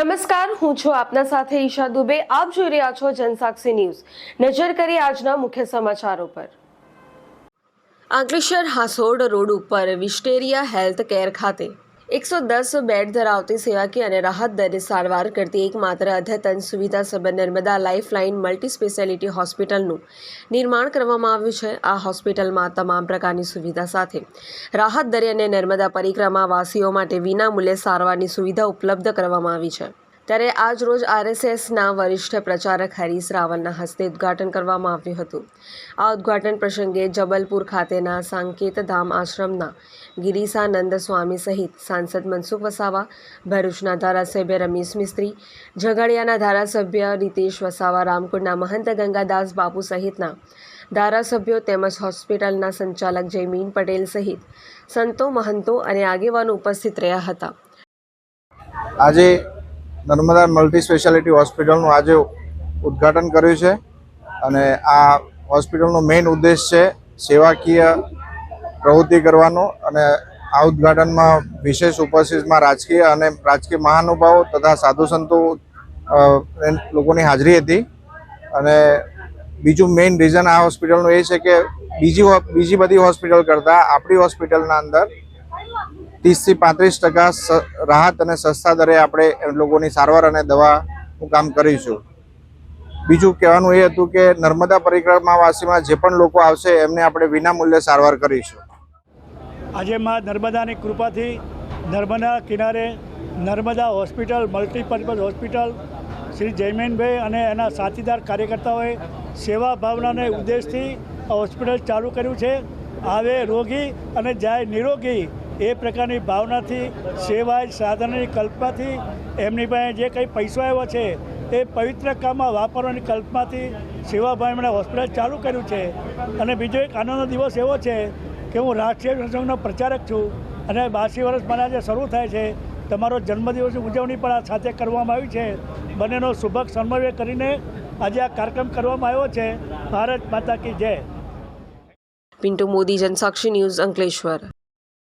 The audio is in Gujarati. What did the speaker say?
નમસ્કાર, હું છું આપના સાથે ઈશા દુબે. આપ જોઈ રહ્યા છો જનસાક્ષી ન્યૂઝ. નજર કરી આજના મુખ્ય સમાચારો પર. આંકલેશ્વર હાસોડ રોડ ઉપર વિસ્ટેરિયા હેલ્થ કેર ખાતે એકસો દસ બેડ ધરાવતી સેવાકીય અને રાહત દરે સારવાર કરતી એકમાત્ર અદ્યતન સુવિધા સભર નર્મદા લાઇફલાઇન મલ્ટી સ્પેશિયાલિટી હોસ્પિટલનું નિર્માણ કરવામાં આવ્યું છે. આ હોસ્પિટલમાં તમામ પ્રકારની સુવિધા સાથે રાહત દરે અને નર્મદા પરિક્રમાવાસીઓ માટે વિનામૂલ્યે સારવારની સુવિધા ઉપલબ્ધ કરવામાં આવી છે. ત્યારે આજ રોજ આરએસએસના વરિષ્ઠ પ્રચારક હરીશ રાવલના હસ્તે ઉદ્ઘાટન કરવામાં આવ્યું હતું. આ ઉદ્ઘાટન પ્રસંગે જબલપુર ખાતેના સાંકેત ધામ આશ્રમના ગિરીસાનંદ સ્વામી સહિત સાંસદ મનસુખ વસાવા, ભરૂચના ધારાસભ્ય રમેશ મિસ્ત્રી, ઝઘડિયાના ધારાસભ્ય રીતેશ વસાવા, રામકુંડના મહંત ગંગાદાસ બાપુ સહિતના ધારાસભ્યો તેમજ હોસ્પિટલના સંચાલક જયમીન પટેલ સહિત સંતો મહંતો અને આગેવાનો ઉપસ્થિત રહ્યા હતા. આજે નર્મદા મલ્ટી સ્પેશિયાલિટી હોસ્પિટલનું આજે ઉદ્ઘાટન કર્યું છે અને આ હોસ્પિટલનો મેઇન ઉદ્દેશ છે સેવાકીય પ્રવૃત્તિ કરવાનો અને આ ઉદ્ઘાટનમાં વિશેષ ઉપસ્થિતમાં રાજકીય અને રાજકીય મહાનુભાવો તથા સાધુ સંતો લોકોની હાજરી હતી. અને બીજું મેઇન રીઝન આ હોસ્પિટલનું એ છે કે બીજી બીજી બધી હોસ્પિટલ કરતાં આપણી હોસ્પિટલના અંદર ત્રીસથી પાંત્રીસ ટકા રાહત અને સસ્તા દરે આપણે લોકોની સારવાર અને દવાનું કામ કરીશું. બીજું કહેવાનું એ હતું કે નર્મદા પરિક્રમાવાસીમાં જે પણ લોકો આવશે એમને આપણે વિનામૂલ્યે સારવાર કરીશું. આજે માં નર્મદાની કૃપાથી નર્મદા કિનારે Narmada hospital, multipurpose hospital, Shri Jaymenbhai અને એના સાથીદાર કાર્યકર્તાઓએ સેવા ભાવનાને ઉદ્દેશથી હોસ્પિટલ ચાલુ કર્યું છે. આવે રોગી અને જાય નિરોગી એ પ્રકારની ભાવનાથી સેવા સાધનની કલ્પનાથી, એમની પાસે જે કંઈ પૈસો આવ્યો છે, એ પવિત્ર કામમાં વાપરવાની કલ્પનાથી સેવાભાઈ એમણે હોસ્પિટલ ચાલુ કર્યું છે. અને બીજો એક આનંદનો દિવસ એવો છે કે હું રાષ્ટ્રીય સંઘનો પ્રચારક છું અને બાસી વર્ષ મને આજે શરૂ થાય છે. તમારો જન્મદિવસની ઉજવણી પણ આ સાથે કરવામાં આવી છે. બંનેનો શુભક સમન્વય કરીને આજે આ કાર્યક્રમ કરવામાં આવ્યો છે. ભારત માતા કી જય. પિન્ટુ મોદી, જનસાક્ષી ન્યૂઝ અંકલેશ્વર.